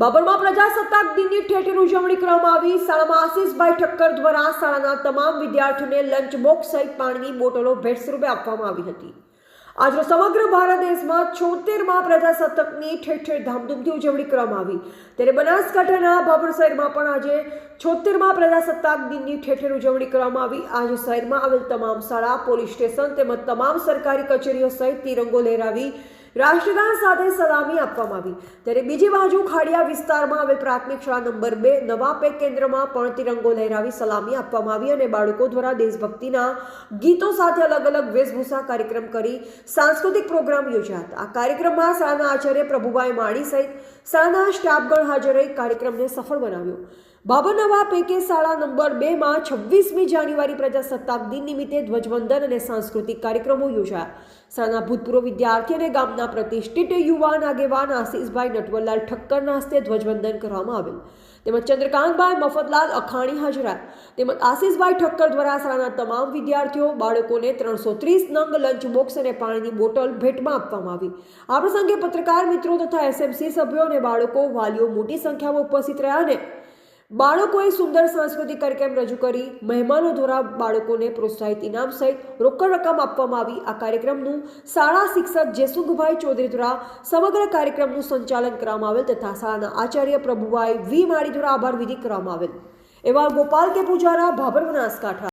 બાબરમાં પ્રજાસત્તાક દિનની ઠેઠેર ઉજવણી કરવામાં આવી. શાળામાં આશીષભાઈ ઠક્કર દ્વારા શાળાના તમામ વિદ્યાર્થીઓને લંચ બોક્સ સહિત પાણીની બોટલો ભેટ સ્વરૂપે આપવામાં આવી હતી. આજનો સમગ્ર ભારત દેશમાં છોતેરમાં પ્રજાસત્તાકની ઠેર ઠેર ધામધૂમથી ઉજવણી કરવામાં આવી. ત્યારે બનાસકાંઠાના બાબર શહેરમાં પણ આજે છોતેરમાં પ્રજાસત્તાક દિનની ઠેર ઠેર ઉજવણી કરવામાં આવી. આજે શહેરમાં આવેલ તમામ શાળા, પોલીસ સ્ટેશન તેમજ તમામ સરકારી કચેરીઓ સહિત તિરંગો લહેરાવી રાષ્ટ્રગાન સાથે સલામી આપવામાં આવી. ત્યારે બીજી બાજુ ખાડિયા વિસ્તારમાં આવેલ પ્રાથમિક શાળા નંબર બે નવા પેક કેન્દ્રમાં પણ તિરંગો લહેરાવી સલામી આપવામાં આવી અને બાળકો દ્વારા દેશભક્તિના ગીતો સાથે અલગ અલગ વેશભૂષા કાર્યક્રમ કરી સાંસ્કૃતિક પ્રોગ્રામ યોજ્યા હતા. આ કાર્યક્રમમાં શાળાના આચાર્ય પ્રભુભાઈ માળી સહિત શાળાના સ્ટાફગણ હાજર રહી કાર્યક્રમને સફળ બનાવ્યો. બાબરનવા પૈકી શાળા નંબર બેમાં છવ્વીસમી જાન્યુઆરી પ્રજાસત્તાક દિન નિમિત્તે ધ્વજવંદન અને સાંસ્કૃતિક કાર્યક્રમો યોજાયા. શાળાના ભૂતપૂર્વ વિદ્યાર્થી અને ગામના પ્રતિષ્ઠિત યુવાન આગેવાન આશીષભાઈ નટવરલાલ ઠક્કરના હસ્તે ધ્વજવંદન કરવામાં આવેલ. તેમજ ચંદ્રકાંતભાઈ મફતલાલ અખાણી હાજરા. તેમજ આશીષભાઈ ઠક્કર દ્વારા શાળાના તમામ વિદ્યાર્થીઓ, બાળકોને ત્રણસો ત્રીસ નંગ લંચ બોક્સ અને પાણીની બોટલ ભેટમાં આપવામાં આવી. આ પ્રસંગે પત્રકાર મિત્રો તથા એસએમસી સભ્યો અને બાળકો વાલીઓ મોટી સંખ્યામાં ઉપસ્થિત રહ્યા અને બાળકોએ સુંદર સાંસ્કૃતિક કાર્યક્રમ રજૂ કરી, મહેમાનો દ્વારા બાળકોને પ્રોત્સાહિત ઇનામ સહિત રોકડ રકમ આપવામાં આવી. આ કાર્યક્રમનું શાળા શિક્ષક જેસુખભાઈ ચૌધરી દ્વારા સમગ્ર કાર્યક્રમનું સંચાલન કરવામાં આવેલ તથા શાળાના આચાર્ય પ્રભુભાઈ વી માળી દ્વારા આભાર વિધિ કરવામાં આવેલ. એવા ગોપાલ કે પૂજારા, ભાભર બનાસકાંઠા.